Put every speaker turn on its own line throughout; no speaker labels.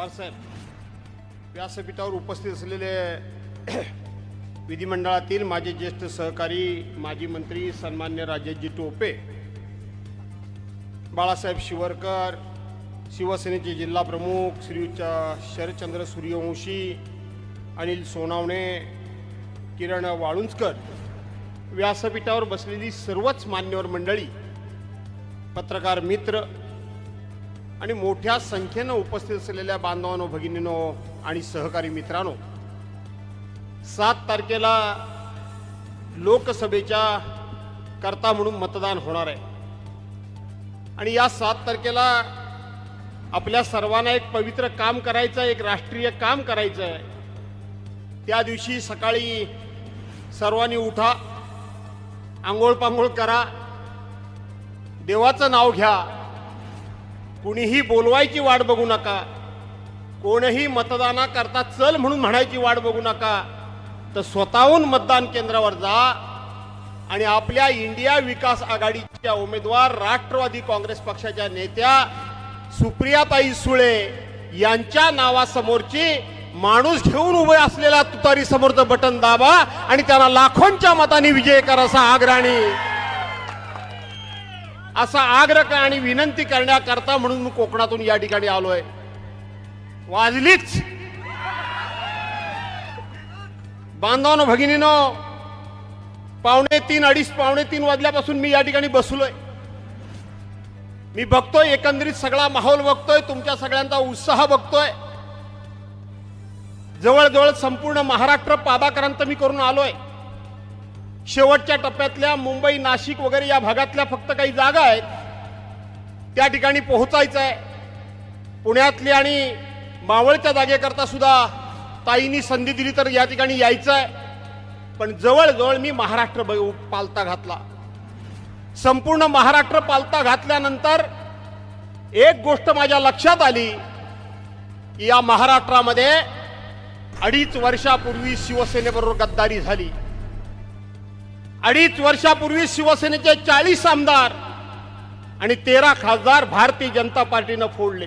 पवारसाहेब व्यासपीठावर उपस्थित असलेले विधिमंडळातील माझे ज्येष्ठ सहकारी माजी मंत्री सन्मान्य राजेशजी टोपे बाळासाहेब शिवरकर शिवसेनेचे जिल्हा प्रमुख श्री शरदचंद्र सूर्यवंशी अनिल सोनावणे किरण वाळुंजकर व्यासपीठावर बसलेली सर्वच मान्यवर मंडळी पत्रकार मित्र आणि मोठ्या संख्येनं उपस्थित असलेल्या बांधवांनो भगिनीनो आणि सहकारी मित्रांनो सात तारखेला लोकसभेच्या करता म्हणून मतदान होणार आहे. आणि या सात तारखेला आपल्या सर्वांना एक पवित्र काम करायचं आहे एक राष्ट्रीय काम करायचं आहे. त्या दिवशी सकाळी सर्वांनी उठा आंघोळ पांघोळ करा देवाचं नाव घ्या कुणीही बोलवायची वाट बघू नका. कोणही मतदानाकरता चल म्हणून म्हणायची वाट बघू नका. तर स्वतःहून मतदान केंद्रावर जा आणि आपल्या इंडिया विकास आघाडीच्या उमेदवार राष्ट्रवादी काँग्रेस पक्षाच्या नेत्या सुप्रियाताई सुळे यांच्या नावासमोरची माणूस घेऊन उभे असलेला तुतारी समोरचं बटन दाबा आणि त्यांना लाखोंच्या मताने विजय करा असा आग्राणी असा आग्रह आणि विनंती करण्याकरता म्हणून मी कोकणातून या ठिकाणी आलोय. वाजलीच. बांधवानो भगिनीनो पावणे तीन अडीच पावणे तीन वाजल्यापासून मी या ठिकाणी बसलोय. मी बघतोय एकंदरीत सगळा माहोल बघतोय तुमच्या सगळ्यांचा उत्साह बघतोय. जवळजवळ संपूर्ण महाराष्ट्र पादाक्रांत मी करून आलोय. शेवटच्या टप्प्यातल्या मुंबई नाशिक वगैरे या भागातल्या फक्त काही जागा आहेत. त्या ठिकाणी पोहोचायचं आहे पुण्यातली आणि मावळच्या जागेकरता सुद्धा ताईंनी संधी दिली तर या ठिकाणी यायचं आहे पण जवळजवळ मी महाराष्ट्र ब- पालता घातला. संपूर्ण महाराष्ट्र पालता घातल्यानंतर एक गोष्ट माझ्या लक्षात आली. या महाराष्ट्रामध्ये अडीच वर्षापूर्वी शिवसेनेबरोबर गद्दारी झाली. अडीच वर्षापूर्वी शिवसेनेचे चाळीस आमदार आणि तेरा खासदार भारतीय जनता पार्टीनं फोडले.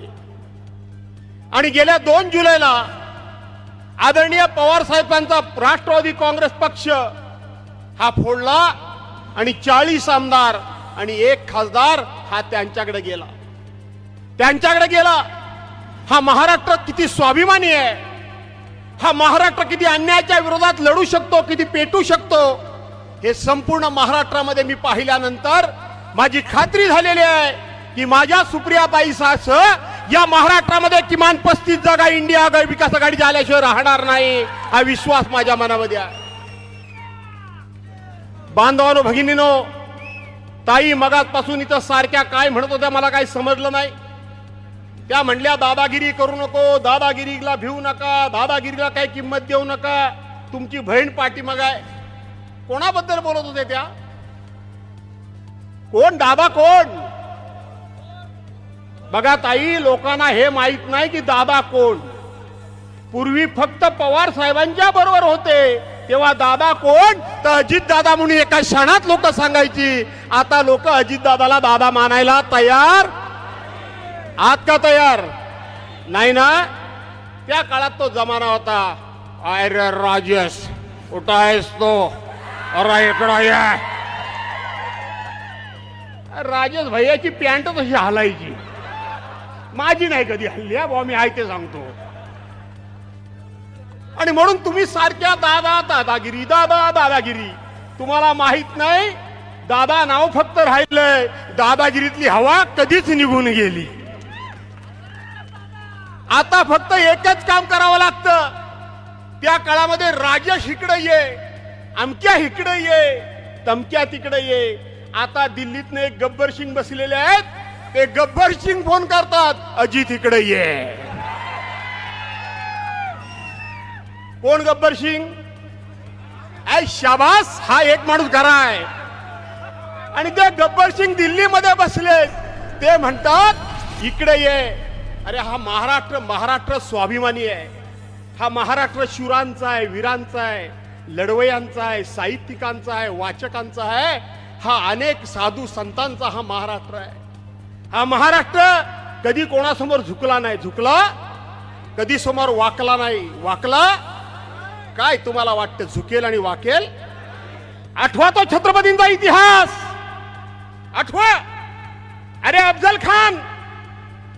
आणि गेल्या दोन जुलैला आदरणीय पवार साहेबांचा राष्ट्रवादी काँग्रेस पक्ष हा फोडला आणि चाळीस आमदार आणि एक खासदार हा त्यांच्याकडे गेला. त्यांच्याकडे गेला. हा महाराष्ट्र किती स्वाभिमानी आहे. हा महाराष्ट्र किती अन्यायाच्या विरोधात लढू शकतो किती पेटू शकतो हे संपूर्ण महाराष्ट्रामध्ये मी पाहिल्यानंतर माझी खात्री झालेली आहे की माझ्या सुप्रियाताईसह या महाराष्ट्रामध्ये किमान पस्तीस जागा इंडिया विकास आघाडी झाल्याशिवाय राहणार नाही हा विश्वास माझ्या मनामध्ये आहे. बांधवानो भगिनीनो ताई मगाचपासून इथं सारख्या काय म्हणत होत्या मला काही समजलं नाही. त्या म्हणल्या दादागिरी करू नको दादागिरीला भिवू नका दादागिरीला काही किंमत देऊ नका तुमची बहीण पाठीमाग आहे. कोणाबद्दल बोलत होते त्या? कोण? दादा कोण? बघा ताई लोकांना हे माहीत नाही की दादा कोण. पूर्वी फक्त पवार साहेबांच्या बरोबर होते. तेव्हा दादा कोण? तर अजित दादा म्हणून एका क्षणात लोक सांगायची. आता लोक अजित दादाला दादा मानायला तयार? आत का तयार? नाही ना? त्या काळात तो जमाना होता. आय राजेश कुठं आहेस तो. अरे इकडं राजेश भैयाची पॅन्ट तशी हलायची. माझी नाही कधी हल्ली हा मी आहे ते सांगतो. आणि म्हणून तुम्ही सारख्या दादा दादागिरी दादा दादागिरी. तुम्हाला माहीत नाही दादा नाव फक्त राहिलंय. दादागिरीतली हवा कधीच निघून गेली. आता फक्त एकच काम करावं लागतं. त्या काळामध्ये राजेश इकडे ये. अमक्या इकडे ये तमक्या तिकडे ये. आता दिल्लीतनं एक गब्बर सिंग बसलेले आहेत. ते गब्बर सिंग फोन करतात अजित इकडे ये. कोण गब्बर सिंग? ऐ शाबास हा एक माणूस घरा आहे. आणि ते गब्बर सिंग दिल्लीमध्ये बसले. ते म्हणतात इकडे ये. अरे हा महाराष्ट्र महाराष्ट्र स्वाभिमानी आहे. हा महाराष्ट्र शूरांचा आहे वीरांचा आहे. लढवयांचा आहे साहित्यिकांचा आहे वाचकांचा आहे हा अनेक साधू संतांचा हा महाराष्ट्र आहे. हा महाराष्ट्र कधी कोणासमोर झुकला नाही. झुकला? कधी समोर वाकला नाही. वाकला? काय तुम्हाला वाटतं झुकेल आणि वाकेल? आठवा तो छत्रपतींचा इतिहास. आठवा. अरे अफजल खान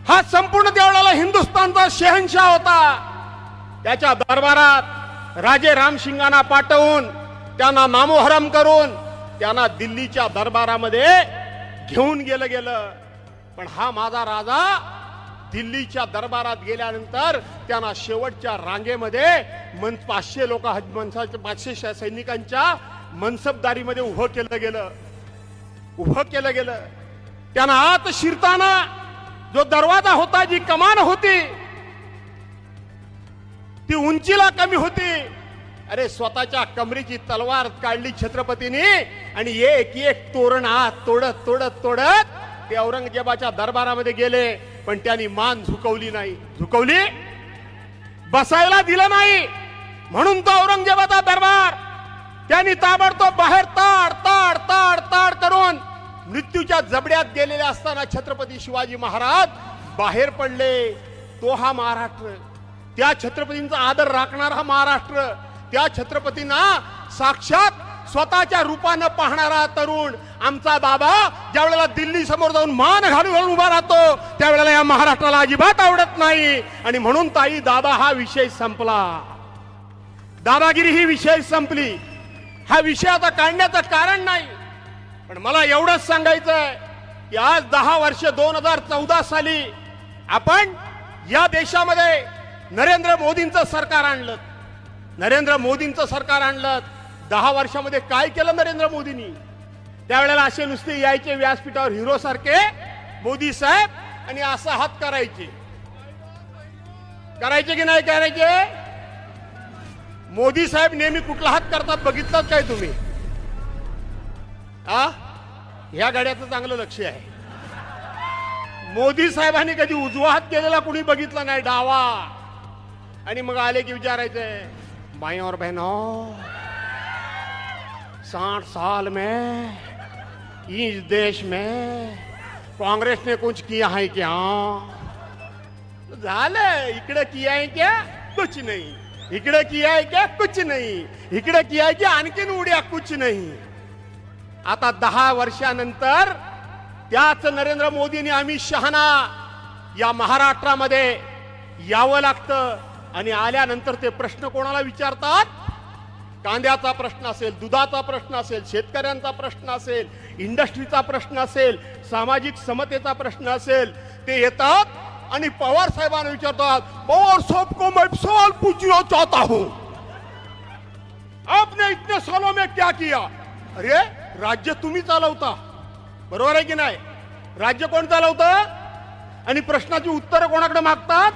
हा संपूर्ण देवळाला हिंदुस्थानचा शहनशाह होता. त्याच्या दरबारात राजे रामशिंगांना पाठवून त्यांना नामोहरम करून त्यांना दिल्लीच्या दरबारामध्ये घेऊन गेलं गेलं. पण हा माझा राजा दिल्लीच्या दरबारात गेल्यानंतर त्यांना शेवटच्या रांगेमध्ये मन पाचशे लोक मनसाच्या पाचशे सैनिकांच्या मनसबदारीमध्ये उभं केलं गेलं. उभं केलं गेलं. त्यांना आत शिरताना जो दरवाजा होता जी कमान होती ती उंचीला कमी होती. अरे स्वतःच्या कमरेची तलवार काढली छत्रपतीने आणि एक एक तोरण आत तोडत तोडत तोडत ते औरंगजेबाच्या दरबारामध्ये गेले. पण त्यांनी मान झुकवली नाही. झुकवली? बसायला दिलं नाही. म्हणून तो औरंगजेबाचा दरबार. त्यांनी ताबडतोब बाहेर ताड ताड ताड ताड करून मृत्यूच्या जबड्यात गेलेले असताना छत्रपती शिवाजी महाराज बाहेर पडले. तो हा महाराष्ट्र. त्या छत्रपतींचा आदर राखणारा हा महाराष्ट्र. त्या छत्रपतींना साक्षात स्वतःच्या रूपानं पाहणारा तरुण आमचा बाबा ज्या वेळेला दिल्ली समोर जाऊन मान घालून घालून उभा राहतो त्यावेळेला या महाराष्ट्राला अजिबात आवडत नाही. आणि म्हणून ताई दादा हा विषय संपला. दादागिरी ही विषय संपली. हा विषय आता काढण्याचं कारण नाही. पण मला एवढंच सांगायचं आहे की आज दहा वर्ष दोन हजार चौदा साली आपण या देशामध्ये नरेंद्र मोदींचं सरकार आणलं. नरेंद्र मोदींचं सरकार आणलं. दहा वर्षामध्ये काय केलं नरेंद्र मोदींनी? त्यावेळेला असे नुसते यायचे व्यासपीठावर हिरो सारखे मोदी साहेब आणि असा हात करायचे. करायचे की नाही करायचे? मोदी साहेब नेहमी कुठला हात करतात बघितलात काय तुम्ही? आ? ह्या गाड्याचं चांगलं लक्ष आहे. मोदी साहेबांनी कधी उजवा हात केलेला कुणी बघितला नाही? डावा. आणि मग आले की विचारायचंय भाई और बहनो साठ साल में इस देश में काँग्रेस ने कुछ किया है क्या? झालं इकडे किया है क्या? कुछ नाही. इकडे किया है क्या? कुछ नाही. इकडे किया है क्या? आणखीन उड्या. कुछ नाही. आता दहा वर्षानंतर त्याच नरेंद्र मोदींनी अमित शहाना या महाराष्ट्रामध्ये यावं लागतं. आणि आल्यानंतर ते प्रश्न कोणाला विचारतात? कांद्याचा प्रश्न असेल दुधाचा प्रश्न असेल शेतकऱ्यांचा प्रश्न असेल इंडस्ट्रीचा प्रश्न असेल सामाजिक समतेचा प्रश्न असेल ते येतात आणि पवार साहेबांना विचारतात पवार साहब को मैं सवाल पूछना चाहता हूं. आपने इतने सालों में क्या किया? अरे राज्य तुम्ही चालवता. बरोबर आहे की नाही? राज्य कोण चालवतं? आणि प्रश्नाची उत्तरं कोणाकडे मागतात?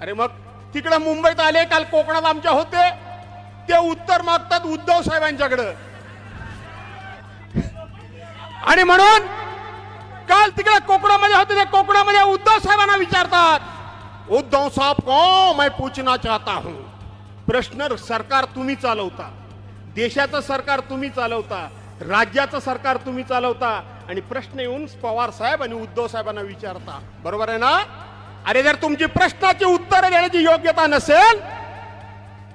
अरे मग तिकडे मुंबईत आले काल कोकणात आमच्या होते. ते उत्तर मागतात उद्धव साहेबांच्याकडं. आणि म्हणून काल तिकडे कोकणामध्ये होते ते कोकणामध्ये उद्धव साहेबांना विचारतात उद्धव साहेब को मैं पूछना चाहता हूं? प्रश्न सरकार तुम्ही चालवता. देशाचं सरकार तुम्ही चालवता राज्याचं सरकार तुम्ही चालवता आणि प्रश्न येऊन पवार साहेब आणि उद्धव साहेबांना विचारता. बरोबर आहे ना? अरे जर तुमची प्रश्नाची उत्तरं देण्याची योग्यता नसेल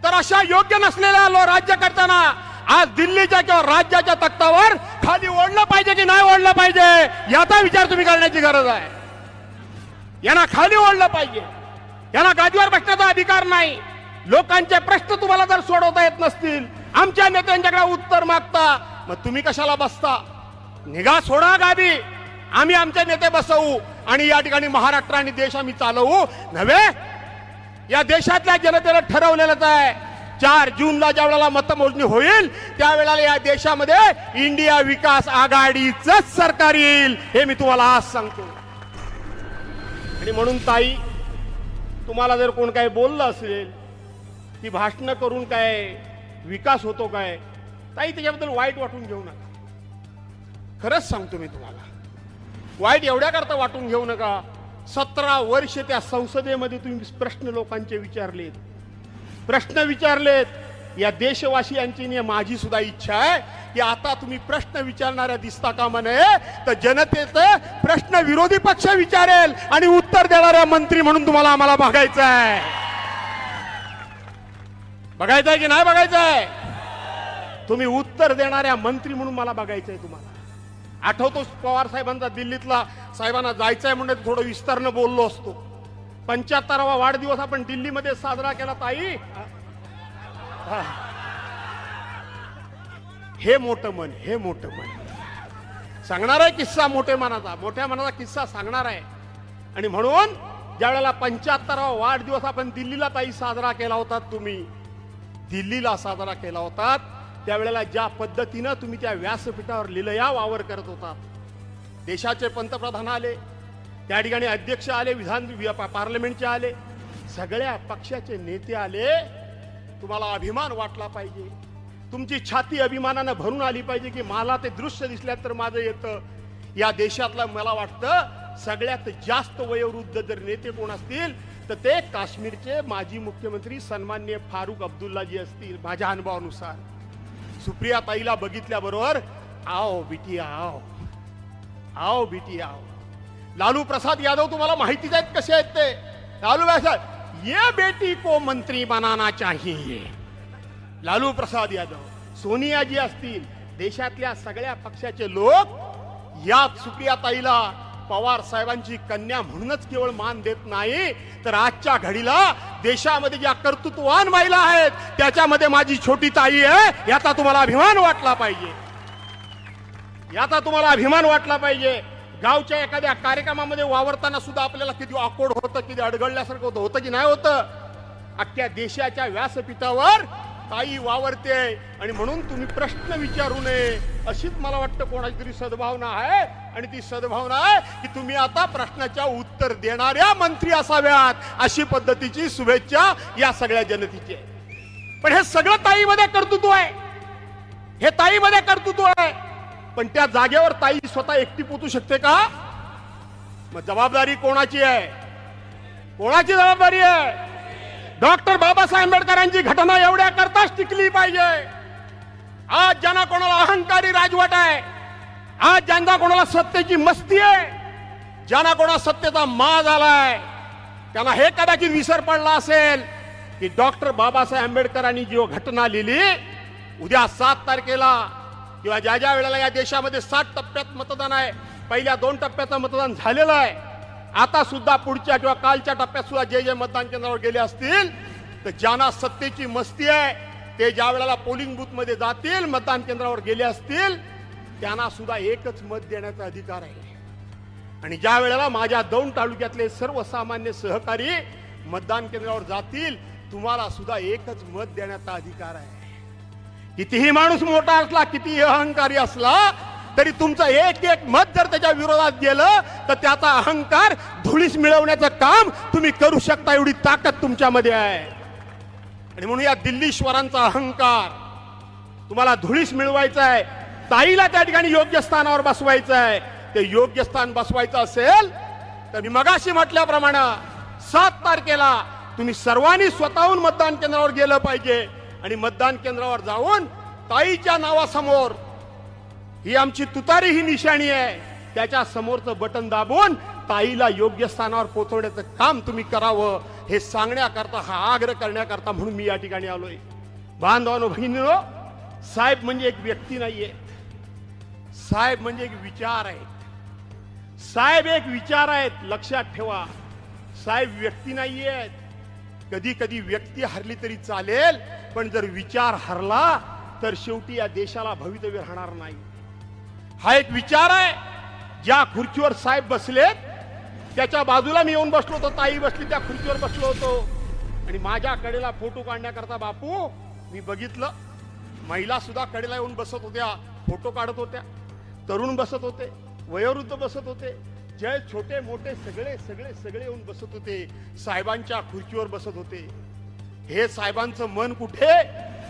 तर अशा योग्य नसलेल्या लो- राज्य करताना आज दिल्लीच्या किंवा राज्याच्या तख्तावर खाली ओढलं पाहिजे की नाही ओढलं पाहिजे याचा विचार तुम्ही करण्याची गरज आहे. यांना खाली ओढलं पाहिजे. यांना गादीवर बसण्याचा अधिकार नाही. लोकांचे प्रश्न तुम्हाला जर सोडवता येत नसतील आमच्या नेत्यांच्याकडे उत्तर मागता मग तुम्ही कशाला बसता? निघा सोडा गादी. आम्ही आमचे नेते बसवू आणि या ठिकाणी महाराष्ट्र आणि देश आम्ही चालवू. नव्हे? या देशातल्या जनतेला ठरवलेलंच आहे. चार जूनला ज्या वेळेला मतमोजणी होईल त्यावेळेला या देशामध्ये इंडिया विकास आघाडीच सरकार येईल हे मी तुम्हाला आज सांगतो. आणि म्हणून ताई तुम्हाला जर कोण काय बोललं असेल की भाषणं करून काय विकास होतो काय ताई त्याच्याबद्दल वाईट वाटून घेऊ नका. खरंच सांगतो मी तुम्हाला. वाईट एवढ्याकरता वाटून घेऊ नका. सतरा वर्ष त्या संसदेमध्ये तुम्ही प्रश्न लोकांचे विचारलेत. प्रश्न विचारलेत. या देशवासियांची माझी सुद्धा इच्छा आहे की आता तुम्ही प्रश्न विचारणाऱ्या दिसता कामा नये तर जनतेचं प्रश्न विरोधी पक्ष विचारेल आणि उत्तर देणाऱ्या मंत्री म्हणून तुम्हाला आम्हाला बघायचं आहे. बघायचं आहे की नाही बघायचं आहे? तुम्ही उत्तर देणाऱ्या मंत्री म्हणून मला बघायचंय तुम्हाला. आठवतो पवार साहेबांचा दिल्लीतला? साहेबांना जायचंय म्हणजे थोडं विस्तारनं बोललो असतो. पंच्याहत्तरावा वाढदिवस आपण दिल्लीमध्ये साजरा केला ताई. हा. हे मोठं मन हे मोठं मन. सांगणार आहे किस्सा मोठे मनाचा. मोठ्या मनाचा किस्सा सांगणार आहे. आणि म्हणून ज्या वेळेला पंच्याहत्तरावा वाढदिवस आपण दिल्लीला ताई साजरा केला होता तुम्ही दिल्लीला साजरा केला होता त्यावेळेला ज्या पद्धतीनं तुम्ही त्या व्यासपीठावर लिलया वावर करत होतात देशाचे पंतप्रधान आले त्या ठिकाणी अध्यक्ष आले विधान वि- पार्लमेंटचे आले सगळ्या पक्षाचे नेते आले तुम्हाला अभिमान वाटला पाहिजे. तुमची छाती अभिमानानं भरून आली पाहिजे की मला ते दृश्य दिसल्यात तर माझं येतं. या देशातलं मला वाटतं सगळ्यात जास्त वयोवृद्ध जर नेते कोण असतील तर ते काश्मीरचे माजी मुख्यमंत्री सन्मान्य फारुख अब्दुल्लाजी असतील माझ्या अनुभवानुसार. सुप्रिया ताईला बघितल्याबरोबर आओ बिटी आओ आओ बिटी आओ. लालू प्रसाद यादव तुम्हाला माहितीच आहेत कसे आहेत ते? लालू प्रसाद ये बेटी को मंत्री बनाना चाहिए. लालू प्रसाद यादव सोनिया जी असतील देशातल्या सगळ्या पक्षाचे लोक यात सुप्रिया ताईला पवार साहेबांची कन्या म्हणूनच केवळ मान देत नाही तर आजच्या घडीला देशामध्ये ज्या कर्तृत्ववान महिला आहेत त्याच्यामध्ये माझी छोटी ताई आहे याचा तुम्हाला अभिमान वाटला पाहिजे. याचा तुम्हाला अभिमान वाटला पाहिजे. गावच्या एखाद्या कार्यक्रमामध्ये वावरताना सुद्धा आपल्याला किती ऑकवर्ड होतं किती अडगळल्यासारखं होतं होतं की नाही होतं? अख्ख्या देशाच्या व्यासपीठावर ताई वावरते आणि म्हणून तुम्ही प्रश्न विचारू नये अशीच मला वाटतं कोणाची तरी सद्भावना आहे. आणि ती सद्भावना आहे की तुम्ही आता प्रश्नाच्या उत्तर देणाऱ्या मंत्री असाव्यात अशी पद्धतीची शुभेच्छा या सगळ्या जनतेची आहे. पण हे सगळं ताईमध्ये कर्तृत्व आहे. हे ताईमध्ये कर्तृत्व आहे. पण त्या जागेवर ताई स्वतः एकटी पोचू शकते का? मग जबाबदारी कोणाची आहे? कोणाची जबाबदारी आहे? डॉक्टर बाबासाहेब आंबेडकरांची घटना एवढ्या करताच टिकली पाहिजे. आज ज्यांना कोणाला अहंकारी राजवट आहे आज ज्यांना कोणाला सत्तेची मस्ती आहे ज्यांना कोणा सत्तेचा मा झालाय त्यांना हे कदाचित विसर पडला असेल की डॉक्टर बाबासाहेब आंबेडकरांनी जी घटना लिहिली उद्या सात तारखेला किंवा ज्या ज्या वेळेला या देशामध्ये सात टप्प्यात मतदान आहे पहिल्या दोन टप्प्याचं मतदान झालेलं आहे आता सुद्धा पुढच्या किंवा कालच्या टप्प्यात सुद्धा जे जे मतदान केंद्रावर गेले असतील तर ज्यांना सत्तेची मस्ती आहे ते ज्या वेळेला पोलिंग बूथमध्ये जातील मतदान केंद्रावर गेले असतील त्यांना सुद्धा एकच मत देण्याचा अधिकार आहे. आणि ज्या वेळेला माझ्या दौंड तालुक्यातले सर्वसामान्य सहकारी मतदान केंद्रावर जातील तुम्हाला सुद्धा एकच मत देण्याचा अधिकार आहे. कितीही माणूस मोठा असला कितीही अहंकारी असला तरी तुमचं एक एक मत जर त्याच्या विरोधात गेलं तर त्याचा अहंकार धुळीस मिळवण्याचं काम तुम्ही करू शकता एवढी ताकद तुमच्यामध्ये आहे. आणि म्हणून या दिल्लीश्वरांचा अहंकार तुम्हाला धुळीस मिळवायचा आहे. ताईला त्या ठिकाणी योग्य स्थानावर बसवायचं आहे. ते योग्य स्थान बसवायचं असेल तर मी मगाशी म्हटल्याप्रमाणे सात तारखेला तुम्ही सर्वांनी स्वतःहून मतदान केंद्रावर गेलं पाहिजे. आणि मतदान केंद्रावर जाऊन ताईच्या नावासमोर ही आमची तुतारी ही निशाणी आहे. त्याच्या समोरचं बटन दाबून ताईला योग्य स्थानावर पोहोचवण्याचं काम तुम्ही करावं हे सांगण्याकरता हा आग्रह करण्याकरता म्हणून मी या ठिकाणी आलोय. बांधवानो बहिणीनो साहेब म्हणजे एक व्यक्ती नाहीये. साहेब म्हणजे एक विचार आहेत साहेब एक विचार आहेत लक्षात ठेवा. साहेब व्यक्ती नाहीये कधी कधी व्यक्ती हरली तरी चालेल पण जर विचार हरला तर शेवटी या देशाला भवितव्य राहणार नाही. हा एक विचार आहे. ज्या खुर्चीवर साहेब बसलेत त्याच्या बाजूला मी येऊन बसलो होतो ताई बसली त्या खुर्चीवर बसलो होतो. आणि माझ्या कडेला फोटो काढण्याकरता बापू मी बघितलं. महिला सुद्धा कडेला येऊन बसत होत्या फोटो काढत होत्या. तरुण बसत होते वयोवृद्ध बसत होते. जय छोटे मोठे सगळे सगळे सगळे येऊन बसत होते साहेबांच्या खुर्चीवर बसत होते. हे साहेबांचं मन कुठे?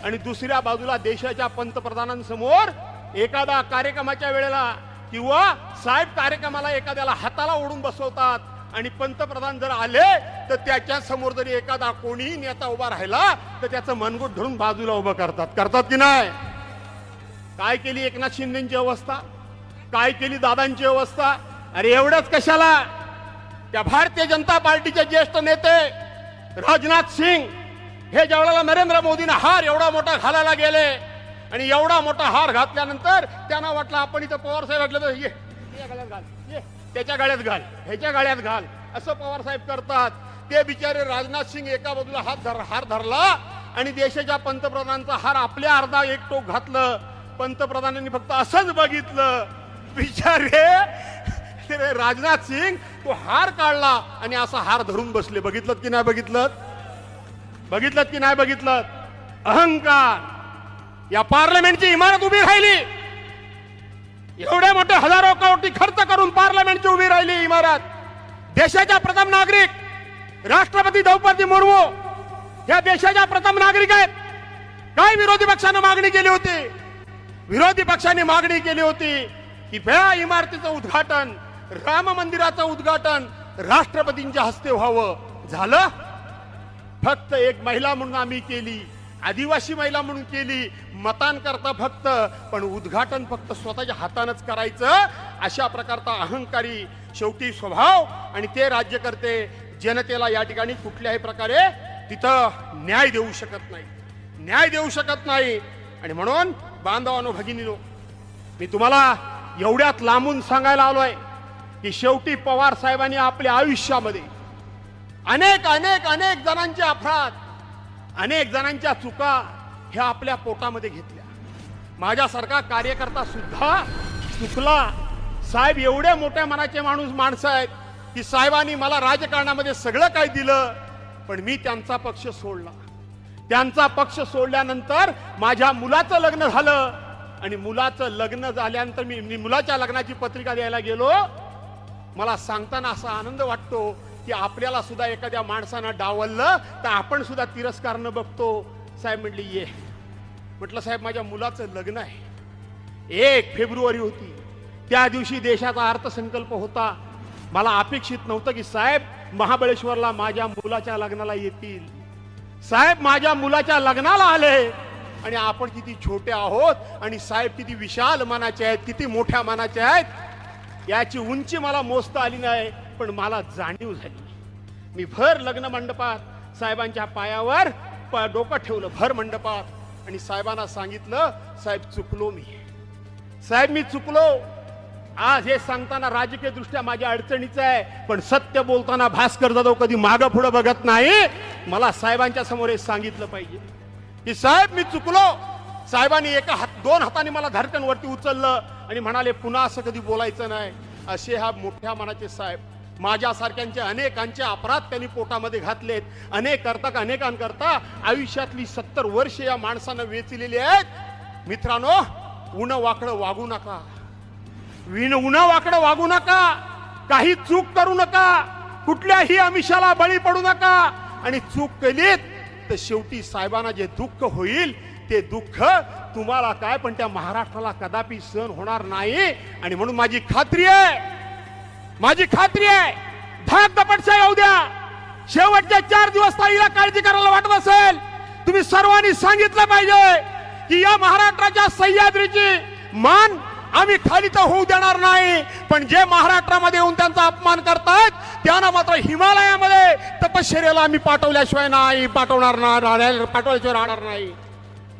आणि दुसऱ्या बाजूला देशाच्या पंतप्रधानांसमोर एखादा कार्यक्रमाच्या वेळेला किंवा साहेब कार्यक्रमाला एखाद्याला हाताला ओढून बसवतात आणि पंतप्रधान जर आले तर त्याच्यासमोर जरी एखादा कोणीही नेता उभा राहिला तर त्याचं मनगुट धरून बाजूला उभं करतात. करतात की नाही? काय केली एकनाथ शिंदेची अवस्था? काय केली दादांची अवस्था? अरे एवढंच कशाला? त्या भारतीय जनता पार्टीचे ज्येष्ठ नेते राजनाथ सिंग हे ज्यावेळेला नरेंद्र मोदींना हार एवढा मोठा घालायला गेले आणि एवढा मोठा हार घातल्यानंतर त्यांना वाटलं आपण इथं पवार साहेब घातलं तर ये. गळ्यात घाल. ये. त्याच्या गाड्यात घाल. ह्याच्या गाड्यात घाल. असं पवार साहेब करतात. ते बिचारे राजनाथ सिंग एका बाजूला हात धर हार धरला आणि देशाच्या पंतप्रधानांचा हार आपल्या अर्धा एक टोक घातलं. पंतप्रधानांनी फक्त असंच बघितलं. बिचारे राजनाथ सिंग तो हार काढला आणि असा हार धरून बसले. बघितलं की नाही बघितलं बघितलं की नाही बघितलं अहंकार. या पार्लमेंटची इमारत उभी राहिली. एवढे मोठे हजारो कोटी खर्च करून पार्लमेंटची उभी राहिली इमारत. देशाच्या प्रथम नागरिक राष्ट्रपती द्रौपदी मुर्मू या देशाच्या प्रथम नागरिक आहेत. काय विरोधी पक्षानं मागणी केली होती? विरोधी पक्षांनी मागणी केली होती की या इमारतीचं उद्घाटन राम मंदिराचं उद्घाटन राष्ट्रपतींच्या हस्ते व्हावं. झालं? फक्त एक महिला म्हणून आम्ही केली. आदिवासी महिला म्हणून केली मतांकरता फक्त पण उद्घाटन फक्त स्वतःच्या हातानंच करायचं अशा प्रकारचा अहंकारी शेवटी स्वभाव आणि ते राज्यकर्ते जनतेला या ठिकाणी कुठल्याही प्रकारे तिथं न्याय देऊ शकत नाही. न्याय देऊ शकत नाही. आणि म्हणून बांधवानो भगिनीनो मी तुम्हाला एवढ्यात लांबून सांगायला आलोय की शेवटी पवार साहेबांनी आपल्या आयुष्यामध्ये अनेक अनेक अनेक जणांचे अपराध अनेक जणांच्या चुका ह्या आपल्या पोटामध्ये घेतल्या. माझ्यासारखा कार्यकर्ता सुद्धा चुकला. साहेब एवढे मोठ्या मनाचे माणूस माणसं आहेत की साहेबांनी मला राजकारणामध्ये सगळं काय दिलं पण मी त्यांचा पक्ष सोडला. त्यांचा पक्ष सोडल्यानंतर माझ्या मुलाचं लग्न झालं आणि मुलाचं लग्न झाल्यानंतर मी मी मुलाच्या लग्नाची पत्रिका द्यायला गेलो. मला सांगताना असा आनंद वाटतो की आपल्याला सुद्धा एखाद्या माणसानं डावललं तर आपण सुद्धा तिरस्कारनं बघतो. साहेब म्हटली ये. म्हटलं साहेब माझ्या मुलाचं लग्न आहे. एक फेब्रुवारी होती. त्या दिवशी देशाचा अर्थसंकल्प होता. मला अपेक्षित नव्हतं की साहेब महाबळेश्वरला माझ्या मुलाच्या लग्नाला येतील. साहेब माझ्या मुलाच्या लग्नाला आले. आणि आपण किती छोटे आहोत आणि साहेब किती विशाल मनाचे आहेत किती मोठ्या मनाचे आहेत. याची उंची मला मोजता आली नाही. पण मला जाणीव झाली. मी भर लग्न मंडपात साहेबांच्या पायावर प- डोकं ठेवलं भर मंडपात. आणि साहेबांना सांगितलं साहेब चुकलो मी. साहेब मी चुकलो. आज हे सांगताना राजकीय दृष्ट्या माझ्या अडचणीचं आहे पण सत्य बोलताना भास्कर जाधव कधी मागं पुढं बघत नाही. मला साहेबांच्या समोर हे सांगितलं पाहिजे. की साहेब मी चुकलो. साहेबांनी एका हात दोन हाताने मला धरकन वरती उचललं आणि म्हणाले पुन्हा असं कधी बोलायचं नाही. असे हा मोठ्या मनाचे साहेब माझ्यासारख्यांचे अनेकांचे अपराध त्यांनी पोटामध्ये घातलेत. अनेक करता अनेकांकरता आयुष्यातली सत्तर वर्ष या माणसानं वेचलेली आहेत. मित्रांनो उन वाकडं वागू नका. विन उन वाकडं वागू नका. काही चूक करू नका. कुठल्याही आमिषाला बळी पडू नका. आणि चूक केलीत तर शेवटी साहेबांना जे दुःख होईल ते दुःख तुम्हाला काय? पण त्या महाराष्ट्राला कदापि सहन होणार नाही. आणि म्हणून माझी खात्री आहे माझी खात्री आहे धाक दपटशा येऊ द्या. शेवटच्या चार दिवस ताईला काळजी करायला वाटत असेल तुम्ही सर्वांनी सांगितलं पाहिजे की या महाराष्ट्राच्या सह्याद्रीची मान आम्ही खाली तर होऊ देणार नाही. पण जे महाराष्ट्रामध्ये येऊन त्यांचा अपमान करतात त्यांना मात्र हिमालयामध्ये तपश्चर्याला आम्ही पाठवल्याशिवाय नाही पाठवणार नाही पाठवल्याशिवाय राहणार नाही.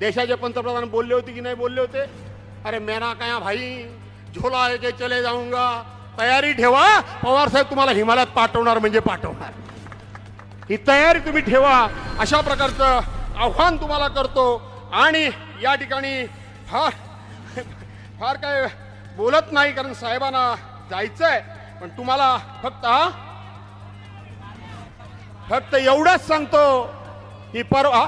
देशाचे पंतप्रधान बोलले होते की नाही बोलले होते? अरे मेना काय भाई झोला आहे चले जाऊंगा. तयारी ठेवा. पवार साहेब तुम्हाला हिमालयात पाठवणार म्हणजे पाठवणार. ही तयारी तुम्ही ठेवा. अशा प्रकारचं आव्हान तुम्हाला करतो. आणि या ठिकाणी फार फार काय बोलत नाही कारण साहेबांना जायचंय. पण तुम्हाला फक्त हा? फक्त एवढंच सांगतो की परवा